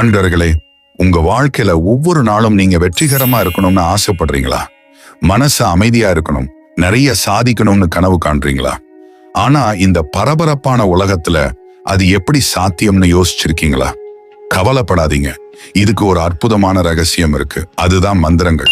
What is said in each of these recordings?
அன்பர்களே உங்க வாழ்க்கையில ஒவ்வொரு நாளும் நீங்க வெற்றிகரமா இருக்கணும்னு ஆசைப்படுறீங்களா? மனசு அமைதியா இருக்கணும். நிறைய சாதிக்கணும்னு கனவு காண்றீங்களா? ஆனா இந்த பரபரப்பான உலகத்துல அது எப்படி சாத்தியம்னு யோசிச்சிருக்கீங்களா? கவலைப்படாதீங்க. இதுக்கு ஒரு அற்புதமான ரகசியம் இருக்கு. அதுதான் மந்திரங்கள்.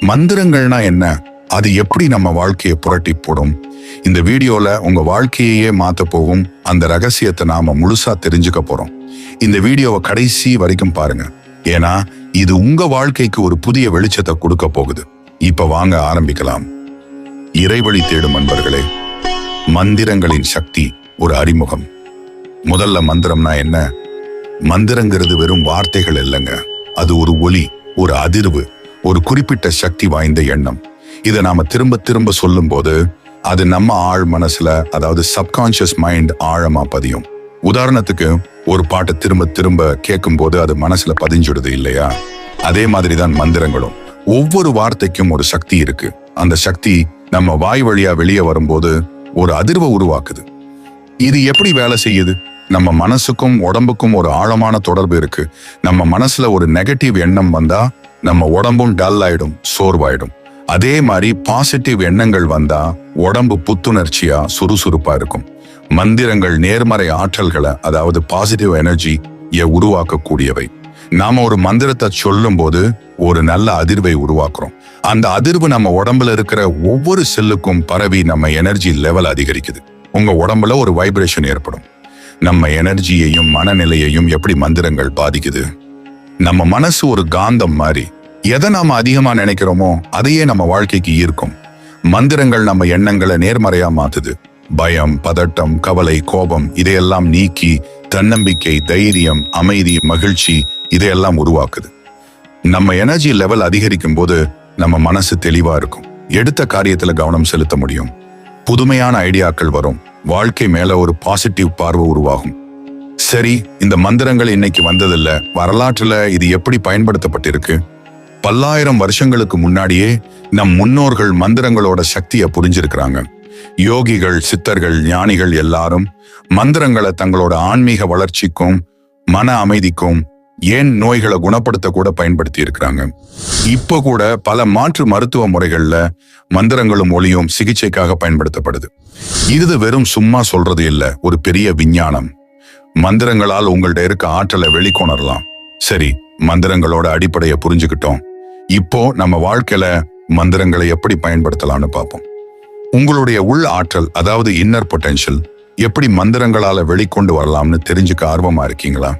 மந்திரங்கள்னா என்ன? அது எப்படி நம்ம வாழ்க்கையை புரட்டி போடும்? இந்த வீடியோல உங்க வாழ்க்கையையே மாத்த போகும். அந்த ரகசியத்தை நாம முழுசா தெரிஞ்சுக்க போறோம். இந்த வீடியோவை கடைசி வரைக்கும் பாருங்க. ஏன்னா இது உங்க வாழ்க்கைக்கு ஒரு புதிய வெளிச்சத்தை கொடுக்க போகுது. இப்ப வாங்க ஆரம்பிக்கலாம். இறைவழி தேடும் அன்பர்களே மந்திரங்களின் சக்தி ஒரு அறிமுகம். முதல்ல மந்திரம்னா என்ன? மந்திரங்கிறது வெறும் வார்த்தைகள் இல்லைங்க. அது ஒரு ஒலி ஒரு அதிர்வு ஒரு குறிப்பிட்ட சக்தி வாய்ந்த எண்ணம். இதை நாம திரும்ப திரும்ப சொல்லும்போது அது நம்ம ஆழ் மனசுல அதாவது சப்கான்ஷியஸ் மைண்ட் ஆழமா பதியும். உதாரணத்துக்கு ஒரு பாட்டை திரும்ப திரும்ப கேட்கும்போது அது மனசுல பதிஞ்சுடுது இல்லையா? அதே மாதிரி தான் மந்திரங்களும். ஒவ்வொரு வார்த்தைக்கும் ஒரு சக்தி இருக்கு. அந்த சக்தி நம்ம வாய் வழியா வெளியே வரும்போது ஒரு அதிர்வை உருவாக்குது. இது எப்படி வேலை செய்யுது? நம்ம மனசுக்கும் உடம்புக்கும் ஒரு ஆழமான தொடர்பு இருக்கு. நம்ம மனசுல ஒரு நெகட்டிவ் எண்ணம் வந்தா நம்ம உடம்பும் டல் ஆயிடும் சோர்வாயிடும். அதே மாதிரி பாசிட்டிவ் எண்ணங்கள் வந்தா உடம்பு புத்துணர்ச்சியா சுறுசுறுப்பா இருக்கும். மந்திரங்கள் நேர்மறை ஆற்றல்களை அதாவது பாசிட்டிவ் எனர்ஜி உருவாக்கக்கூடியவை. நாம ஒரு மந்திரத்தை சொல்லும் போது ஒரு நல்ல அதிர்வை உருவாக்குறோம். அந்த அதிர்வு நம்ம உடம்புல இருக்கிற ஒவ்வொரு செல்லுக்கும் பரவி நம்ம எனர்ஜி லெவல் அதிகரிக்குது. உங்க உடம்புல ஒரு வைப்ரேஷன் ஏற்படும். நம்ம எனர்ஜியையும் மனநிலையையும் எப்படி மந்திரங்கள் பாதிக்குது? நம்ம மனசு ஒரு காந்தம் மாதிரி. எதை நாம அதிகமா நினைக்கிறோமோ அதையே நம்ம வாழ்க்கைக்கு ஈர்க்கும். மந்திரங்கள் நம்ம எண்ணங்களை நேர்மறையா மாத்துது. பயம் பதட்டம் கவலை கோபம் இதையெல்லாம் நீக்கி தன்னம்பிக்கை தைரியம் அமைதி மகிழ்ச்சி இதையெல்லாம் உருவாக்குது. நம்ம எனர்ஜி லெவல் அதிகரிக்கும் போது நம்ம மனசு தெளிவா இருக்கும். எடுத்த காரியத்துல கவனம் செலுத்த முடியும். புதுமையான ஐடியாக்கள் வரும். வாழ்க்கை மேல ஒரு பாசிட்டிவ் பார்வை உருவாகும். சரி இந்த மந்திரங்கள் இன்னைக்கு வந்ததில்ல. வரலாற்றுல இது எப்படி பயன்படுத்தப்பட்டிருக்கு? பல்லாயிரம் வருஷங்களுக்கு முன்னாடியே நம் முன்னோர்கள் மந்திரங்களோட சக்தியை புரிஞ்சிருக்கிறாங்க. யோகிகள் சித்தர்கள் ஞானிகள் எல்லாரும் மந்திரங்களை தங்களோட ஆன்மீக வளர்ச்சிக்கும் மன அமைதிக்கும் ஏன் நோய்களை குணப்படுத்த கூட பயன்படுத்தி இருக்கிறாங்க இப்போ கூட பல மாற்று மருத்துவ முறைகள்ல மந்திரங்களும் ஒளியும் சிகிச்சைக்காக பயன்படுத்தப்படுது. இது வெறும் சும்மா சொல்றது இல்ல ஒரு பெரிய விஞ்ஞானம். மந்திரங்களால் உங்கள்ட்ட இருக்க ஆற்றலை வெளிக்கொணரலாம். சரி மந்திரங்களோட அடிப்படையை புரிஞ்சுக்கிட்டோம். இப்போ நம்ம வாழ்க்கையில மந்திரங்களை எப்படி பயன்படுத்தலாம்னு பார்ப்போம். உங்களுடைய உள் ஆற்றல் அதாவது இன்னர் பொட்டென்ஷியல் எப்படி மந்திரங்களால வெளிக்கொண்டு வரலாம்னு தெரிஞ்சுக்க ஆர்வமா இருக்கீங்களா?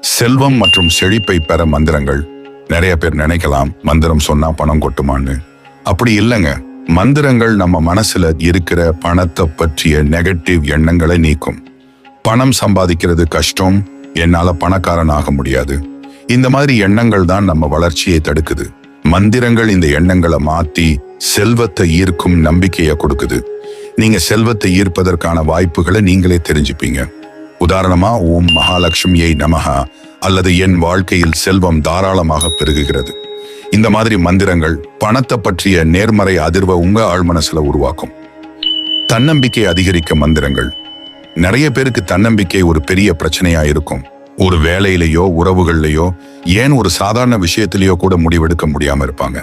செல்வம் மற்றும் செழிப்பை பெற மந்திரங்கள் நிறைய பேர் நினைக்கலாம் மந்திரம் சொன்னா பணம் கொட்டுமான்னு. அப்படி இல்லைங்க. மந்திரங்கள் நம்ம மனசுல இருக்கிற பணத்தை பற்றிய நெகட்டிவ் எண்ணங்களை நீக்கும். பணம் சம்பாதிக்கிறது கஷ்டம் என்னால பணக்காரன் ஆக முடியாது. இந்த மாதிரி எண்ணங்கள் தான் நம்ம வளர்ச்சியை தடுக்குது. மந்திரங்கள் இந்த எண்ணங்களை மாத்தி செல்வத்தை ஈர்க்கும் நம்பிக்கையை கொடுக்குது. நீங்க செல்வத்தை ஈர்ப்பதற்கான வாய்ப்புகளை நீங்களே தெரிஞ்சுப்பீங்க. உதாரணமா ஓம் மகாலட்சுமியை நமகா அல்லது என் வாழ்க்கையில் செல்வம் தாராளமாக பெருகுகிறது. இந்த மாதிரி மந்திரங்கள் பணத்தை பற்றிய நேர்மறை அதிர்வை உங்க ஆழ்மனசுல உருவாக்கும். தன்னம்பிக்கை அதிகரிக்க மந்திரங்கள். நிறைய பேருக்கு தன்னம்பிக்கை ஒரு பெரிய பிரச்சனையா இருக்கும். ஒரு வேலையிலேயோ உறவுகள்லையோ ஏன் ஒரு சாதாரண விஷயத்திலேயோ கூட முடிவெடுக்க முடியாம இருப்பாங்க.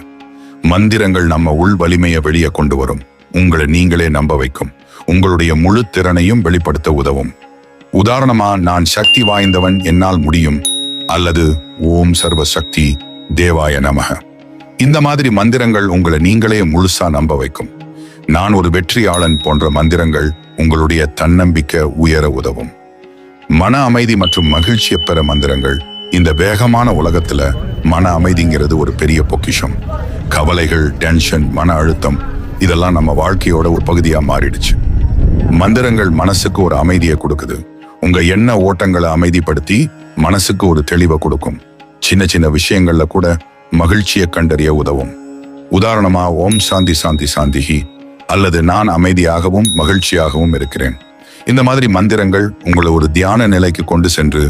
மந்திரங்கள் நம்ம உள் வலிமையை வெளியே கொண்டு வரும். உங்களை நீங்களே நம்ப வைக்கும். உங்களுடைய முழு திறனையும் வெளிப்படுத்த உதவும். உதாரணமா நான் சக்தி வாய்ந்தவன் என்னால் முடியும். அல்லது ஓம் சர்வ சக்தி தேவாய நமக இந்த மாதிரி மந்திரங்கள் உங்களை நீங்களே முழுசா நம்ப வைக்கும். நான் ஒரு வெற்றியாளன் போன்ற மந்திரங்கள் உங்களுடைய தன்னம்பிக்கை உயர உதவும். மன அமைதி மற்றும் மகிழ்ச்சியை பெற மந்திரங்கள் இந்த வேகமான உலகத்துல மன அமைதிங்கிறது ஒரு பெரிய பொக்கிஷம். கவலைகள் டென்ஷன் மன அழுத்தம் இதெல்லாம் நம்ம வாழ்க்கையோட ஒரு பகுதியாக மாறிடுச்சு. மந்திரங்கள் மனசுக்கு ஒரு அமைதியை கொடுக்குது. உங்க எண்ண ஓட்டங்களை அமைதிப்படுத்தி மனசுக்கு ஒரு தெளிவை கொடுக்கும். சின்ன சின்ன விஷயங்கள்ல கூட மகிழ்ச்சியை கண்டறிய உதவும். உதாரணமா ஓம் சாந்தி சாந்தி சாந்திஹி அல்லது நான் அமைதியாகவும் மகிழ்ச்சியாகவும் இருக்கிறேன். இந்த மாதிரி மந்திரங்கள் உங்களை ஒரு தியான நிலைக்கு கொண்டு சென்று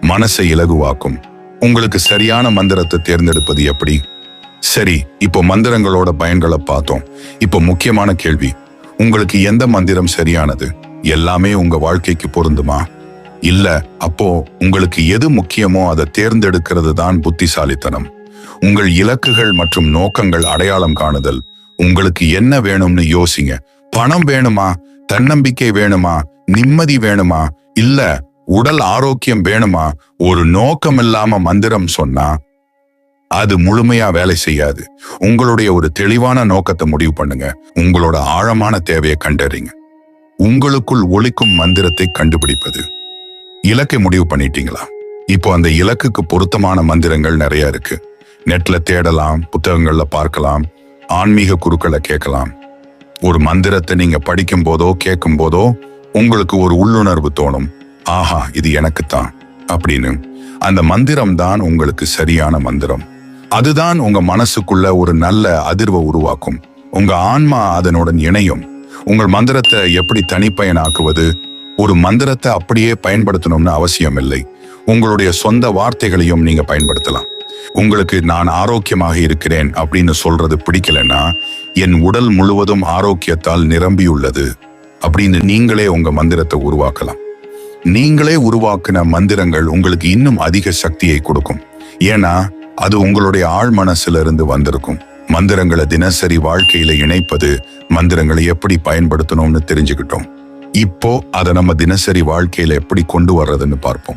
மனசை இலகுவாக்கும். உங்களுக்கு சரியான மந்திரத்தை தேர்ந்தெடுப்பது எப்படி? சரி இப்போ மந்திரங்களோட பயன்களை பார்த்தோம். இப்போ முக்கியமான கேள்வி. உங்களுக்கு எந்த மந்திரம் சரியானது? எல்லாமே உங்க வாழ்க்கைக்கு பொருந்துமா? இல்ல அப்போ உங்களுக்கு எது முக்கியமோ அதை தேர்ந்தெடுக்கிறது தான் புத்திசாலித்தனம். உங்கள் இலக்குகள் மற்றும் நோக்கங்கள் அடையாளம் காணுதல். உங்களுக்கு என்ன வேணும்னு யோசிங்க. பணம் வேணுமா? தன்னம்பிக்கை வேணுமா? நிம்மதி வேணுமா? இல்ல உடல் ஆரோக்கியம் வேணுமா? ஒரு நோக்கம் இல்லாம மந்திரம் சொன்னா அது முழுமையா வேலை செய்யாது. உங்களுடைய ஒரு தெளிவான நோக்கத்தை முடிவு பண்ணுங்க. உங்களோட ஆழமான தேவையை கண்டறிங்க. உங்களுக்குள் ஒழிக்கும் மந்திரத்தை கண்டுபிடிப்பது. இலக்கை முடிவு பண்ணிட்டீங்களா? இப்போ அந்த இலக்குக்கு பொருத்தமான மந்திரங்கள் நிறைய இருக்கு. நெட்ல தேடலாம் புத்தகங்கள்ல பார்க்கலாம் ஆன்மீக குருக்களை கேட்கலாம். ஒரு மந்திரத்தை நீங்க படிக்கும் போதோ கேட்கும் போதோ உங்களுக்கு ஒரு உள்ளுணர்வு தோணும். ஆஹா இது எனக்குத்தான் அப்படின்னு. அந்த மந்திரம் தான் உங்களுக்கு சரியான மந்திரம். அதுதான் உங்க மனசுக்குள்ள ஒரு நல்ல அதிர்வை உருவாக்கும். உங்க ஆன்மா அதனுடன் இணையும். உங்கள் மந்திரத்தை எப்படி தனிப்பயனாக்குவது? ஒரு மந்திரத்தை அப்படியே பயன்படுத்தணும்னு அவசியம் இல்லை உங்களுடைய சொந்த வார்த்தைகளையும் நீங்க பயன்படுத்தலாம். உங்களுக்கு நான் ஆரோக்கியமாக இருக்கிறேன் அப்படின்னு சொல்றது பிடிக்கலன்னா என் உடல் முழுவதும் ஆரோக்கியத்தால் நிரம்பியுள்ளது அப்படின்னு நீங்களே உங்க மந்திரத்தை உருவாக்கலாம். நீங்களே உருவாக்கின மந்திரங்கள் உங்களுக்கு இன்னும் அதிக சக்தியை கொடுக்கும். ஏன்னா அது உங்களுடைய ஆழ் மனசிலிருந்து வந்திருக்கும். மந்திரங்களை தினசரி வாழ்க்கையில இணைப்பது மந்திரங்களை எப்படி பயன்படுத்தணும்னு தெரிஞ்சுக்கிட்டோம். இப்போ அதை நம்ம தினசரி வாழ்க்கையில எப்படி கொண்டு வர்றதுன்னு பார்ப்போம்.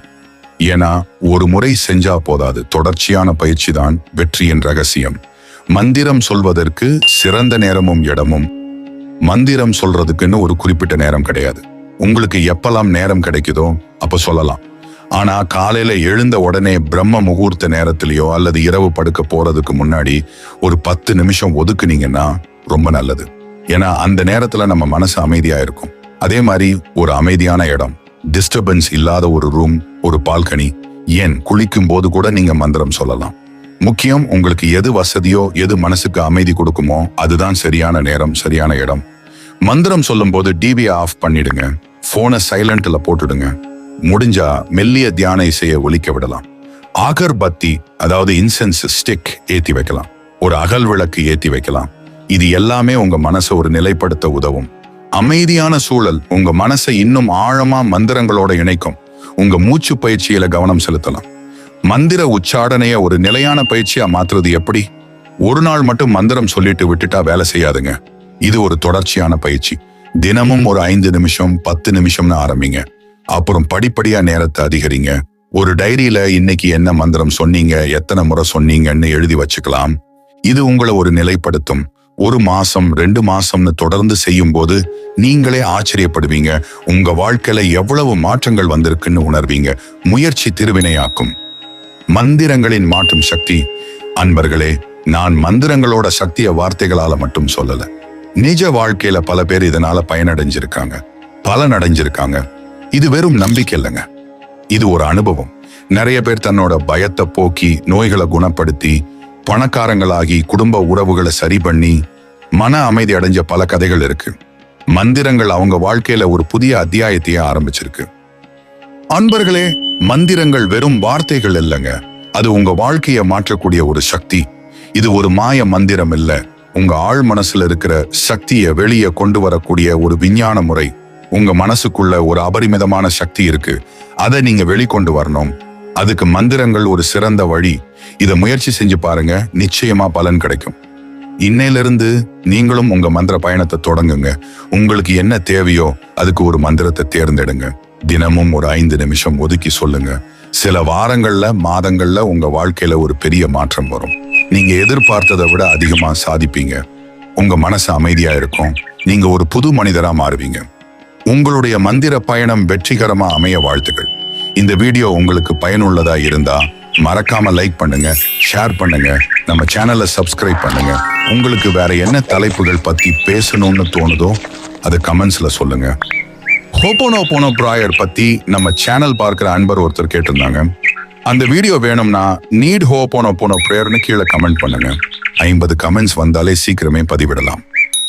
ஏன்னா ஒரு முறை செஞ்சா போதாது. தொடர்ச்சியான பயிற்சி தான் வெற்றியின் ரகசியம். மந்திரம் சொல்வதற்கு சிறந்த நேரமும் இடமும். மந்திரம் சொல்றதுக்குன்னு ஒரு குறிப்பிட்ட நேரம் கிடையாது. உங்களுக்கு எப்பெல்லாம் நேரம் கிடைக்குதோ அப்ப சொல்லலாம். ஆனா காலையில எழுந்த உடனே பிரம்ம முகூர்த்த நேரத்திலேயோ அல்லது இரவு படுக்க போறதுக்கு முன்னாடி ஒரு பத்து நிமிஷம் ஒதுக்குனீங்கன்னா ரொம்ப நல்லது. ஏன்னா அந்த நேரத்துல நம்ம மனசு அமைதியா இருக்கும். அதே மாதிரி ஒரு அமைதியான இடம் டிஸ்டர்பன்ஸ் இல்லாத ஒரு ரூம் ஒரு பால்கனி ஏன் குளிக்கும் போது கூட நீங்க மந்திரம் சொல்லலாம். முக்கியம் உங்களுக்கு எது வசதியோ எது மனசுக்கு அமைதி கொடுக்குமோ அதுதான் சரியான நேரம் சரியான இடம். மந்திரம் சொல்லும் போது டிவியை ஆஃப் பண்ணிடுங்க. போனை சைலண்ட்டில் போட்டுடுங்க. முடிஞ்சா மெல்லிய தியான இசையை ஒலிக்க விடலாம். ஆகர்பத்தி அதாவது இன்சென்ஸ் ஸ்டிக் ஏத்தி வைக்கலாம். ஒரு அகல் விளக்கு ஏத்தி வைக்கலாம். இது எல்லாமே உங்க மனசை ஒரு நிலைப்படுத்த உதவும். அமைதியான சூழல் உங்க மனசை இன்னும் ஆழமா மந்திரங்களோட இணைக்கும். உங்க மூச்சு பயிற்சியில கவனம் செலுத்தலாம். மந்திர உச்சாடனைய ஒரு நிலையான பயிற்சியா மாத்துறது எப்படி? ஒரு நாள் மட்டும் மந்திரம் சொல்லிட்டு விட்டுட்டா வேலை செய்யாதுங்க. இது ஒரு தொடர்ச்சியான பயிற்சி. தினமும் ஒரு ஐந்து நிமிஷம் பத்து நிமிஷம்னு ஆரம்பிங்க. அப்புறம் படிப்படியா நேரத்தை அதிகரிங்க. ஒரு டைரியில இன்னைக்கு என்ன மந்திரம் சொன்னீங்க எத்தனை முறை சொன்னீங்கன்னு எழுதி வச்சுக்கலாம். இது உங்களை ஒரு நிலைப்படுத்தும். ஒரு மாசம் ரெண்டு மாசம்னு தொடர்ந்து செய்யும் போது நீங்களே ஆச்சரியப்படுவீங்க. உங்க வாழ்க்கையில எவ்வளவு மாற்றங்கள் வந்திருக்குன்னு உணர்வீங்க. முயற்சி திருவினையாக்கும். மந்திரங்களின் மாற்றும் சக்தி. அன்பர்களே நான் மந்திரங்களோட சக்திய வார்த்தைகளால மட்டும் சொல்லல. நிஜ வாழ்க்கையில பல பேர் இதனால பயனடைஞ்சிருக்காங்க. பலனடைஞ்சிருக்காங்க. இது வெறும் நம்பிக்கை இல்லைங்க. இது ஒரு அனுபவம். நிறைய பேர் தன்னோட பயத்தை போக்கி நோய்களை குணப்படுத்தி பணக்காரங்களாகி குடும்ப உறவுகளை சரி பண்ணி மன அமைதி அடைஞ்ச பல கதைகள் இருக்கு. மந்திரங்கள் அவங்க வாழ்க்கையில ஒரு புதிய அத்தியாயத்தையே ஆரம்பிச்சிருக்கு. அன்பர்களே மந்திரங்கள் வெறும் வார்த்தைகள் இல்லைங்க. அது உங்க வாழ்க்கையை மாற்றக்கூடிய ஒரு சக்தி. இது ஒரு மாய மந்திரம் இல்ல. உங்க ஆழ் மனசுல இருக்கிற சக்தியை வெளியே கொண்டு வரக்கூடிய ஒரு விஞ்ஞான முறை. உங்க மனசுக்குள்ள ஒரு அபரிமிதமான சக்தி இருக்கு. அதை நீங்க வெளிக்கொண்டு வரணும். அதுக்கு மந்திரங்கள் ஒரு சிறந்த வழி. இதை முயற்சி செஞ்சு பாருங்க நிச்சயமா பலன் கிடைக்கும். இன்னையிலிருந்து நீங்களும் உங்க மந்திர பயணத்தை தொடங்குங்க. உங்களுக்கு என்ன தேவையோ அதுக்கு ஒரு மந்திரத்தை தேர்ந்தெடுங்க. தினமும் ஒரு ஐந்து நிமிஷம் ஒதுக்கி சொல்லுங்க. சில வாரங்கள்ல மாதங்கள்ல உங்க வாழ்க்கையில ஒரு பெரிய மாற்றம் வரும். நீங்க எதிர்பார்த்ததை விட அதிகமா சாதிப்பீங்க. உங்க மனசு அமைதியா இருக்கும். நீங்க ஒரு புது மனிதரா மாறுவீங்க. உங்களுடைய மந்திர பயணம் வெற்றிகரமா அமைய வாழ்த்துக்கள். இந்த வீடியோ உங்களுக்கு பயனுள்ளதா இருந்தா மறக்காம லைக் பண்ணுங்க ஷேர் பண்ணுங்க நம்ம சேனலை சப்ஸ்கிரைப் பண்ணுங்க. உங்களுக்கு வேற என்ன தலைப்புகள் பத்தி பேசணும்னு தோணுதோ அது கமெண்ட்ஸ்ல சொல்லுங்க. ஹோப்போனோ போனோ ப்ராயர் பத்தி நம்ம சேனல் பார்க்குற அன்பர் ஒருத்தர் கேட்டிருந்தாங்க. அந்த வீடியோ வேணும்னா நீட் ஹோப்போனோ போனோ ப்ரேயர்னு கீழே கமெண்ட் பண்ணுங்க. ஐம்பது கமெண்ட்ஸ் வந்தாலே சீக்கிரமே பதிவிடலாம்.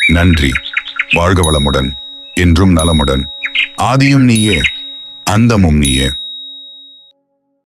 நன்றி. வாழ்க வளமுடன். என்றும் நலமுடன். ஆதியும் நீயே அந்தமும் நீயே.